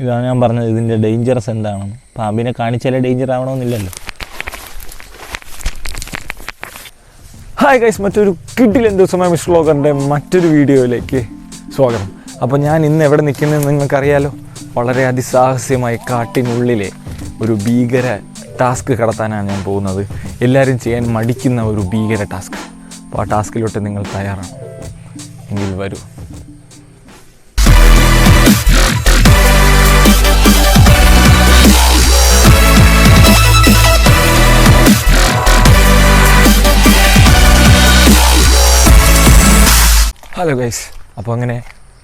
ഇതാണ് ഞാൻ പറഞ്ഞത് ഇതിന്റെ ഡേഞ്ചറസ് എന്താണെന്ന്. പാമ്പിനെ കാണിച്ചാലേ ഡേഞ്ചർ ആവണമെന്നില്ലല്ലോ. ഹായ് ഗൈസ് മറ്റൊരു കിഡിലൻ ദിവസമായ മിസ് വ്ളോഗറിന്റെ മറ്റൊരു വീഡിയോയിലേക്ക് സ്വാഗതം. അപ്പോൾ ഞാൻ ഇന്ന് എവിടെ നിൽക്കുന്നതെന്ന് നിങ്ങൾക്കറിയാലോ? വളരെ അതിസാഹസ്യമായി കാട്ടിനുള്ളിലെ ഒരു ഭീകര ടാസ്ക് കടത്താനാണ് ഞാൻ പോകുന്നത്. എല്ലാവരും ചെയ്യാൻ മടിക്കുന്ന ഒരു ഭീകര ടാസ്ക് അപ്പോൾ ആ ടാസ്കിലോട്ട് നിങ്ങൾ തയ്യാറാണ്. എങ്കിൽ വരൂ. ഹലോ ഗൈസ് അപ്പോൾ അങ്ങനെ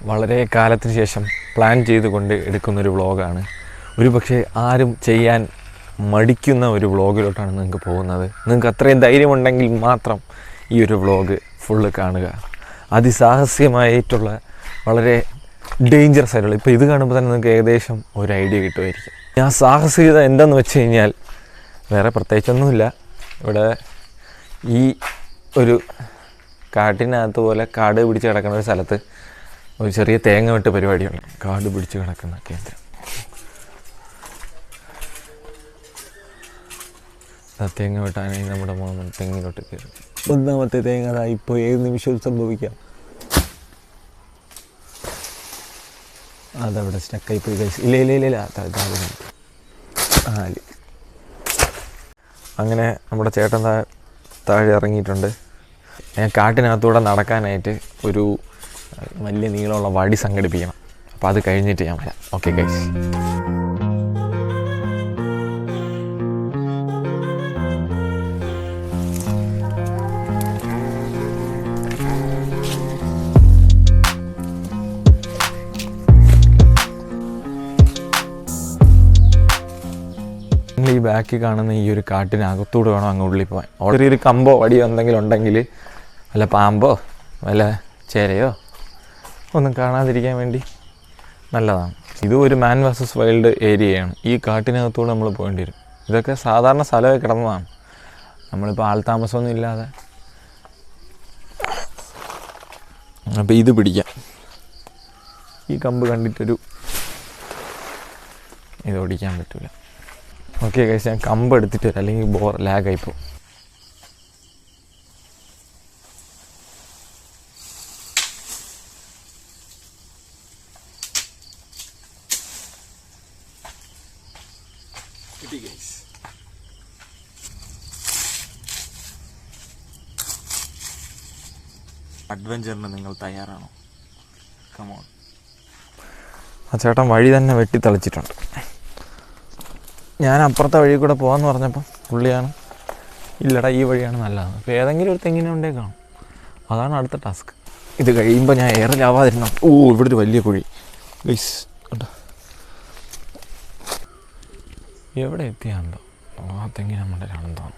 വളരെ കാലത്തിന് ശേഷം പ്ലാൻ ചെയ്തുകൊണ്ട് എടുക്കുന്നൊരു വ്ളോഗാണ് ഒരു പക്ഷേ ആരും ചെയ്യാൻ മടിക്കുന്ന ഒരു വ്ളോഗിലോട്ടാണ് നിങ്ങൾക്ക് പോകുന്നത്. നിങ്ങൾക്ക് അത്രയും ധൈര്യമുണ്ടെങ്കിൽ മാത്രം ഈ ഒരു വ്ളോഗ് ഫുള്ള് കാണുക. അതിസാഹസ്യമായിട്ടുള്ള വളരെ ഡേഞ്ചറസ് ആയിട്ടുള്ള ഇപ്പോൾ ഇത് കാണുമ്പോൾ തന്നെ നിങ്ങൾക്ക് ഏകദേശം ഒരു ഐഡിയ കിട്ടുമായിരിക്കും. ആ സാഹസികത എന്താണെന്ന് വെച്ച് കഴിഞ്ഞാൽ വേറെ പ്രത്യേകിച്ചൊന്നുമില്ല. ഇവിടെ ഈ ഒരു കാട്ടിനകത്ത് പോലെ കാട് പിടിച്ച് കിടക്കുന്ന ഒരു സ്ഥലത്ത് ഒരു ചെറിയ തേങ്ങ വിട്ട് പരിപാടിയുണ്ട്. കാട് പിടിച്ച് കിടക്കുന്ന കേന്ദ്രം. തേങ്ങ വെട്ടാനായി നമ്മുടെ മോൻ തെങ്ങിലോട്ട് കയറി. ഒന്നാമത്തെ തേങ്ങ ഇപ്പോൾ ഏത് നിമിഷവും സംഭവിക്കാം. അതവിടെ സ്റ്റക്കായി പോയി കഴിച്ചു ഇല്ല ഇല്ല ഇല്ല ഇല്ല. അങ്ങനെ നമ്മുടെ ചേട്ടൻ താഴെ ഇറങ്ങിയിട്ടുണ്ട്. ഞാൻ കാട്ടിനകത്തൂടെ നടക്കാനായിട്ട് ഒരു വലിയ നീളമുള്ള വടി സംഘടിപ്പിക്കണം. അപ്പോൾ അത് കഴിഞ്ഞിട്ട് ഞാൻ വരാം. ഓക്കെ ഗൈസ് ഈ ബാക്കിൽ കാണുന്ന ഈ ഒരു കാട്ടിനകത്തൂടെ വേണം അങ്ങ് ഉള്ളിൽ പോകാൻ. ഓൾറെഡി ഒരു കമ്പോ വടിയോ എന്തെങ്കിലും ഉണ്ടെങ്കിൽ വല്ല പാമ്പോ? വല്ല ചേരയോ? ഒന്നും കാണാതിരിക്കാൻ വേണ്ടി. നല്ലതാണ്. ഇത് ഒരു മാൻ വേഴ്സസ് വൈൽഡ് ഏരിയയാണ്. ഈ കാട്ടിനകത്തൂടെ നമ്മൾ പോകേണ്ടി വരും ഇതൊക്കെ സാധാരണ സ്ഥലമൊക്കെ കിടന്നതാണ്. നമ്മളിപ്പോൾ ആൾ താമസമൊന്നും ഇല്ലാതെ. അപ്പോൾ ഇത് പിടിക്കാം. ഈ കമ്പ് കണ്ടിട്ടൊരു ഇത് ഓടിക്കാൻ പറ്റില്ല ഓക്കെ കഴിച്ച് ഞാൻ കമ്പ് എടുത്തിട്ട് വരാം. അല്ലെങ്കിൽ ബോർ ലാഗായി ഗൈസ് അഡ്വഞ്ചറിന് നിങ്ങൾ തയ്യാറാണോ? കമോൺ ആ ചേട്ടൻ വഴി തന്നെ വെട്ടി തളിച്ചിട്ടുണ്ട് ഞാൻ അപ്പുറത്തെ വഴി കൂടെ പോകാമെന്ന് പറഞ്ഞപ്പം പുള്ളിയാണ് ഇല്ലടാ ഈ വഴിയാണ് നല്ലത് അപ്പോൾ ഏതെങ്കിലും ഒരു തെങ്ങിനെ ഉണ്ടേ കാണും. അതാണ് അടുത്ത ടാസ്ക് ഇത് കഴിയുമ്പോൾ ഞാൻ ഏറെ ലാവാതിരുന്ന ഓ ഇവിടെ ഒരു വലിയ കുഴി. ഗൈസ് കണ്ടോ? എവിടെ എത്തിയാണ്ടോ ആ തെങ്ങിനെ തോന്നുന്നു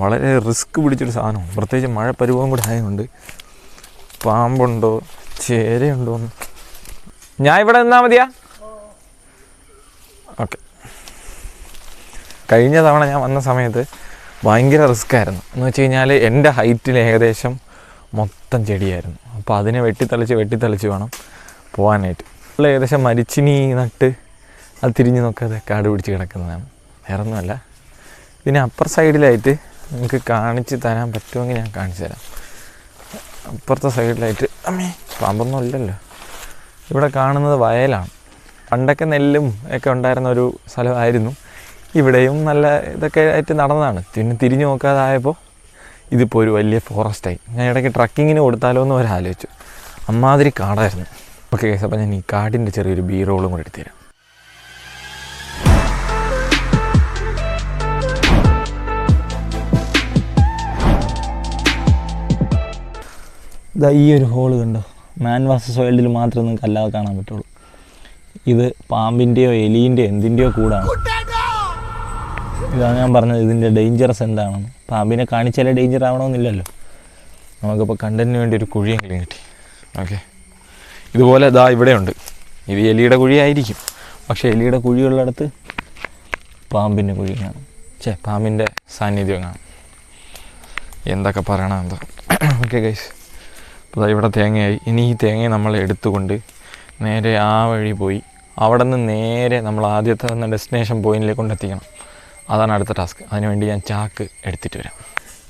വളരെ റിസ്ക് പിടിച്ചൊരു സാധനമാണ്. പ്രത്യേകിച്ച് മഴ പരുവം കൂടെ ആയതുകൊണ്ട് പാമ്പുണ്ടോ ചേരയുണ്ടോ എന്ന് ഞാൻ ഇവിടെ നിന്നാൽ മതിയാ? ഓക്കെ. കഴിഞ്ഞ തവണ ഞാൻ വന്ന സമയത്ത് ഭയങ്കര റിസ്ക് ആയിരുന്നു. എന്ന് വെച്ച് കഴിഞ്ഞാൽ എന്റെ ഹൈറ്റിൽ ഏകദേശം മൊത്തം ചെടിയായിരുന്നു. അപ്പോൾ അതിനെ വെട്ടിത്തളിച്ച് വെട്ടിത്തളിച്ച് വേണം പോകാനായിട്ട്. ഏകദേശം മരിച്ചിനി നട്ട് അത് തിരിഞ്ഞ് നോക്കാതെ കാട് പിടിച്ച് കിടക്കുന്നതാണ്. വേറെ ഒന്നുമല്ല പിന്നെ അപ്പർ സൈഡിലായിട്ട് നിങ്ങൾക്ക് കാണിച്ച് തരാൻ പറ്റുമെങ്കിൽ ഞാൻ കാണിച്ചു തരാം. അപ്പുറത്തെ സൈഡിലായിട്ട് അമ്മേ പാമ്പൊന്നും ഇല്ലല്ലോ ഇവിടെ കാണുന്നത് വയലാണ്. പണ്ടൊക്കെ നെല്ലും ഒക്കെ ഉണ്ടായിരുന്ന ഒരു സ്ഥലമായിരുന്നു. ഇവിടെയും നല്ല ഇതൊക്കെ ആയിട്ട് നടന്നതാണ്. പിന്നെ തിരിഞ്ഞു നോക്കാതായപ്പോൾ ഇതിപ്പോൾ ഒരു വലിയ ഫോറസ്റ്റായി. ഞാൻ ഇടയ്ക്ക് ട്രക്കിങ്ങിന് കൊടുത്താലോ എന്ന് വരെ ആലോചിച്ചു അമ്മാതിരി കാടായിരുന്നു. ഓക്കെ കേസ് അപ്പോൾ ഞാൻ ഈ കാടിന്റെ ചെറിയൊരു ബീറോളും റോളും എടുത്തു എടുത്തുതരാം ഇതാ ഈ ഒരു ഹോൾ കണ്ടോ? മാൻ വാസസ് വേൾഡിൽ മാത്രമേ നിങ്ങൾക്ക് അല്ലാതെ കാണാൻ പറ്റുള്ളൂ. ഇത് പാമ്പിന്റെയോ എലീന്റെയോ എന്തിന്റെയോ കൂടാണ്. ഇതാണ് ഞാൻ പറഞ്ഞത് ഇതിന്റെ ഡേഞ്ചറസ് എന്താണെന്ന്. പാമ്പിനെ കാണിച്ചാലേ ഡേഞ്ചർ ആവണമെന്നില്ലല്ലോ. നമുക്കിപ്പോൾ കണ്ടന്റിന് വേണ്ടി ഒരു കുഴിയെങ്കിലും കിട്ടി. ഓക്കെ ഇതുപോലെ ഇതാ ഇവിടെയുണ്ട് ഇത് എലിയുടെ കുഴിയായിരിക്കും. പക്ഷേ എലിയുടെ കുഴിയുള്ളിടത്ത് പാമ്പിന്റെ കുഴി കാണും. ചേ പാമ്പിന്റെ സാന്നിധ്യം കാണും. എന്തൊക്കെ പറയണം എന്താ? ഓക്കെ ഗൈസ് ദാ ഇവിടെ തേങ്ങയായി. ഇനി ഈ തേങ്ങയെ നമ്മൾ എടുത്തുകൊണ്ട് നേരെ ആ വഴി പോയി അവിടെ നിന്ന് നേരെ നമ്മൾ ആദ്യത്തെ തന്നെ ഡെസ്റ്റിനേഷൻ പോയിന്റിലേക്ക് കൊണ്ടെത്തിക്കണം അതാണ് അടുത്ത ടാസ്ക് അതിനുവേണ്ടി ഞാൻ ചാക്ക് എടുത്തിട്ട് വരാം.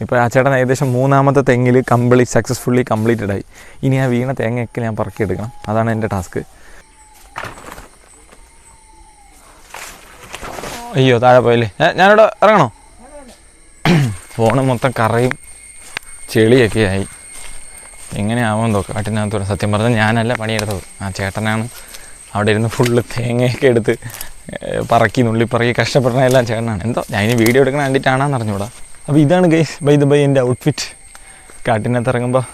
ഇപ്പോൾ ആ ചേട്ടൻ ഏകദേശം മൂന്നാമത്തെ തെങ്ങിൽ കംപ്ലീറ്റ് സക്സസ്ഫുള്ളി കംപ്ലീറ്റഡ് ആയി. ഇനി ആ വീണ തേങ്ങയൊക്കെ ഞാൻ പറക്കിയെടുക്കണം അതാണ് എന്റെ ടാസ്ക് അയ്യോ താഴെ പോയല്ലേ? ഞാനിവിടെ ഇറങ്ങണോ? ഫോണ് മൊത്തം കറയും ചെളിയൊക്കെ ആയി. എങ്ങനെയാവുമെന്ന് കാട്ടിനകത്ത് കാട്ടിനകത്തൂടെ. സത്യം പറഞ്ഞാൽ ഞാനല്ല പണിയെടുത്തത്. ആ ചേട്ടനാണ് അവിടെ ഇരുന്ന് ഫുള്ള് തേങ്ങയൊക്കെ എടുത്ത് പറക്കി നുള്ളി പറക്കി കഷ്ടപ്പെടുന്ന എല്ലാം ചേട്ടനാണ്. എന്തോ ഞാൻ ഇനി വീഡിയോ എടുക്കണ കണ്ടിട്ടാണെന്ന് അറിഞ്ഞൂടാ. അപ്പോൾ ഇതാണ് ഗൈസ് ബൈ ദ ബൈ എന്റെ ഔട്ട്ഫിറ്റ് കാട്ടിനകത്ത് ഇറങ്ങുമ്പോൾ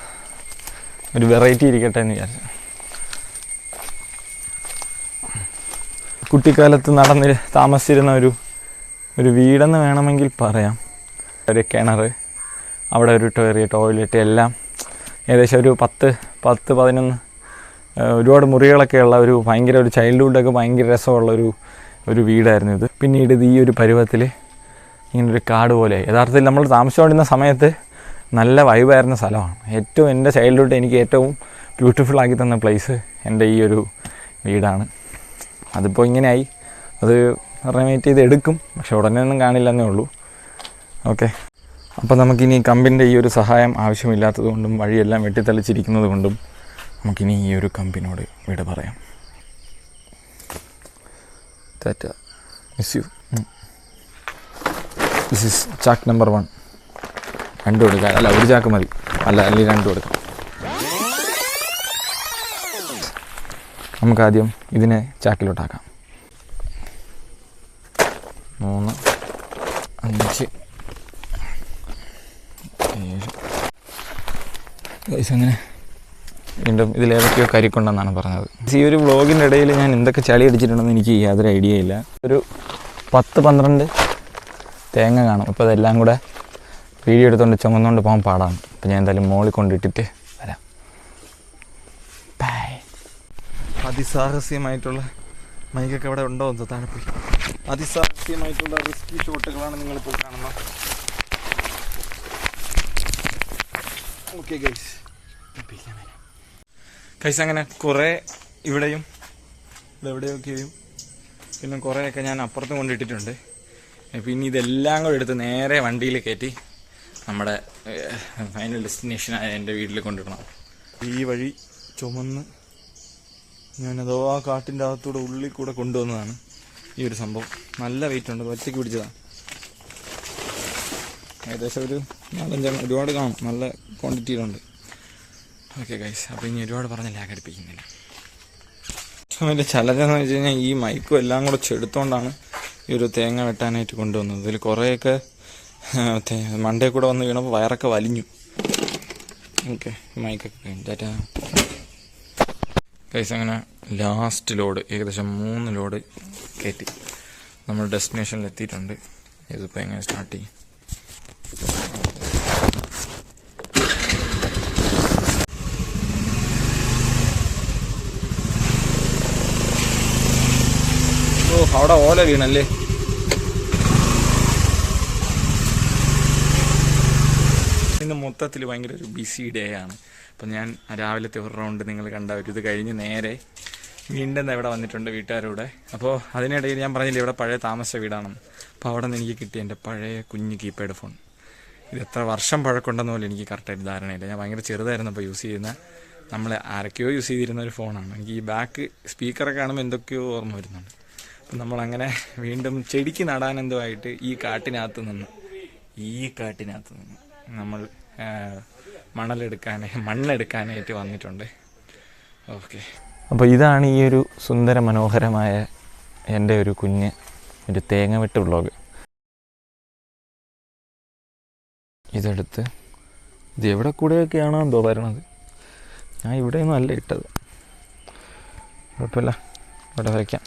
ഒരു വെറൈറ്റി ഇരിക്കട്ടെ എന്ന് വിചാരിച്ചു. കുട്ടിക്കാലത്ത് നടന്ന് താമസിച്ചിരുന്ന ഒരു ഒരു വീടെന്ന് വേണമെങ്കിൽ പറയാം. ഒരു കിണർ അവിടെ ഒരു ടോയ്ലറ്റ് എല്ലാം ഏകദേശം ഒരു പത്ത് പത്ത് പതിനൊന്ന് ഒരുപാട് മുറികളൊക്കെ ഉള്ള ഒരു ഭയങ്കര ഒരു ചൈൽഡ്ഹുഡൊക്കെ ഭയങ്കര രസമുള്ള ഒരു ഒരു വീടായിരുന്നു ഇത്. പിന്നീട് ഇത് ഈ ഒരു പരുവത്തിൽ ഇങ്ങനൊരു കാട് പോലെ. യഥാർത്ഥത്തിൽ നമ്മൾ താമസിച്ചുകൊണ്ടിരുന്ന സമയത്ത് നല്ല വൈബായിരുന്ന സ്ഥലമാണ്. ഏറ്റവും എന്റെ ചൈൽഡ്ഹുഡ് എനിക്ക് ഏറ്റവും ബ്യൂട്ടിഫുൾ ആക്കി തന്ന പ്ലേസ് എന്റെ ഈ ഒരു വീടാണ്. അതിപ്പോൾ ഇങ്ങനെയായി. അത് റെനോവേറ്റ് ചെയ്ത് എടുക്കും. പക്ഷെ ഉടനെ ഒന്നും കാണില്ല എന്നേ ഉള്ളൂ. ഓക്കെ അപ്പോൾ നമുക്കിനി കമ്പിന്റെ ഈ ഒരു സഹായം ആവശ്യമില്ലാത്തതുകൊണ്ടും വഴിയെല്ലാം വെട്ടിത്തെളിച്ചിരിക്കുന്നത് കൊണ്ടും നമുക്കിനി ഈ ഒരു കമ്പിനോട് വിട പറയാം. Tata miss you this is ചാക്ക് നമ്പർ വൺ രണ്ട് കൊടുക്കാം. അല്ല ഒരു ചാക്ക് മതി. അല്ല അല്ലെങ്കിൽ രണ്ട് കൊടുക്കാം. നമുക്കാദ്യം ഇതിനെ ചാക്കിലോട്ടാക്കാം. ഗൈസ് അങ്ങനെ. വീണ്ടും ഇതിലേതൊക്കെയോ കരിക്കൊണ്ടെന്നാണ് പറഞ്ഞത്. ഈ ഒരു വ്ളോഗിന്റെ ഇടയിൽ ഞാൻ എന്തൊക്കെ ചളി അടിച്ചിട്ടുണ്ടെന്ന് എനിക്ക് യാതൊരു ഐഡിയ ഇല്ല. ഒരു പത്ത് പന്ത്രണ്ട് തേങ്ങ കാണും. അപ്പോൾ അതെല്ലാം കൂടെ വീഡിയോ എടുത്തുകൊണ്ട് ചുമന്നുകൊണ്ട് പോകാൻ പാടാണ്. അപ്പോൾ ഞാൻ എന്തായാലും മോളിൽ കൊണ്ടിട്ടിട്ട് വരാം. ബൈ അതിസാഹസ്യമായിട്ടുള്ള മൈക്കൊക്കെ അവിടെ ഉണ്ടോ എന്ന് താഴെ പോയി അതിസാഹസ്യമായിട്ടുള്ള റിസ്കി ഷോട്ടുകളാണ് നിങ്ങളിപ്പോൾ കാണുന്നത്. ഓക്കെ ഗൈസ് ഗൈസ് അങ്ങനെ കുറേ ഇവിടെയും ഇതെവിടെയൊക്കെയും പിന്നെ കുറേയൊക്കെ ഞാൻ അപ്പുറത്തും കൊണ്ടിട്ടിട്ടുണ്ട്. പിന്നെ ഇതെല്ലാം കൂടെ എടുത്ത് നേരെ വണ്ടിയിൽ കയറ്റി നമ്മുടെ ഫൈനൽ ഡെസ്റ്റിനേഷനായ എന്റെ വീട്ടിൽ കൊണ്ടിടണം. ഈ വഴി ചുമന്ന് ഞാനതോ ആ കാട്ടിന്റെ അകത്തൂടെ ഉള്ളിൽ കൂടെ കൊണ്ടുവന്നതാണ് ഈ ഒരു സംഭവം. നല്ല വെയിറ്റ് ഉണ്ട് ഒറ്റയ്ക്ക് പിടിച്ചതാണ് ഏകദേശം ഒരു നാലഞ്ചാണ് ഒരുപാട് കാണും നല്ല ക്വാണ്ടിറ്റിയിലുണ്ട് ഓക്കെ ഗൈസ് അപ്പോൾ ഇനി ഒരുപാട് പറഞ്ഞ് ലാഗ് അടുപ്പിക്കുന്നില്ല. എന്റെ ചലനം എന്ന് വെച്ച് കഴിഞ്ഞാൽ ഈ മൈക്കും എല്ലാം കൂടെ ചെടുത്തോണ്ടാണ് ഈ ഒരു തേങ്ങ വെട്ടാനായിട്ട് കൊണ്ടുവന്നത്. ഇതിൽ കുറേയൊക്കെ മണ്ടേ കൂടെ വന്ന് വീണപ്പോൾ വയറൊക്കെ വലിഞ്ഞു. ഓക്കെ മൈക്കൊക്കെ കഴിഞ്ഞു. ഗൈസ് അങ്ങനെ ലാസ്റ്റ് ലോഡ് ഏകദേശം മൂന്ന് ലോഡ് കയറ്റി നമ്മൾ ഡെസ്റ്റിനേഷനിൽ എത്തിയിട്ടുണ്ട്. ഇതിപ്പോൾ എങ്ങനെ സ്റ്റാർട്ട് ചെയ്യും? ഓ അവിടെ ഓല വീണല്ലേ? ഇന്ന് മൊത്തത്തിൽ ഭയങ്കര ഒരു ബിസി ഡേ ആണ്. അപ്പം ഞാൻ രാവിലത്തെ ഒരു റൗണ്ട് നിങ്ങൾ കണ്ട ഒരു ഇത് കഴിഞ്ഞ് നേരെ വീണ്ടും ഇവിടെ വന്നിട്ടുണ്ട് വീട്ടുകാരുടെ. അപ്പോൾ അതിനിടയിൽ ഞാൻ പറഞ്ഞില്ല ഇവിടെ പഴയ താമസ വീടാണെന്ന് അപ്പോൾ അവിടെ നിന്ന് എനിക്ക് കിട്ടിയ എന്റെ പഴയ കുഞ്ഞ് കീപാഡ് ഫോൺ ഇത് എത്ര വർഷം പഴക്കമുണ്ടെന്ന് പോലും എനിക്ക് കറക്റ്റായിട്ട് ധാരണയില്ല. ഞാൻ ഭയങ്കര ചെറുതായിരുന്നു അപ്പോൾ യൂസ് ചെയ്യുന്ന നമ്മൾ ആരൊക്കെയോ യൂസ് ചെയ്തിരുന്ന ഒരു ഫോണാണ് എനിക്ക് ഈ ബാക്ക് സ്പീക്കറൊക്കെ കാണുമ്പോൾ എന്തൊക്കെയോ ഓർമ്മ വരുന്നുണ്ട്. നമ്മളങ്ങനെ വീണ്ടും ചെടിക്ക് നടാനെന്തുമായിട്ട് ഈ കാട്ടിനകത്ത് നിന്ന് ഈ കാട്ടിനകത്ത് നിന്ന് നമ്മൾ മണലെടുക്കാനേ മണ്ണെടുക്കാനായിട്ട് വന്നിട്ടുണ്ട്. ഓക്കെ. അപ്പോൾ ഇതാണ് ഈ ഒരു സുന്ദര മനോഹരമായ എന്റെ ഒരു കുഞ്ഞ് ഒരു തേങ്ങ വെട്ട് ഇതെടുത്ത് ഇത് എവിടെ കൂടെയൊക്കെയാണോ എന്തോ വരണത്? ഞാൻ ഇവിടെയൊന്നും അല്ല ഇട്ടത്. കുഴപ്പമില്ല. ഇവിടെ വയ്ക്കാം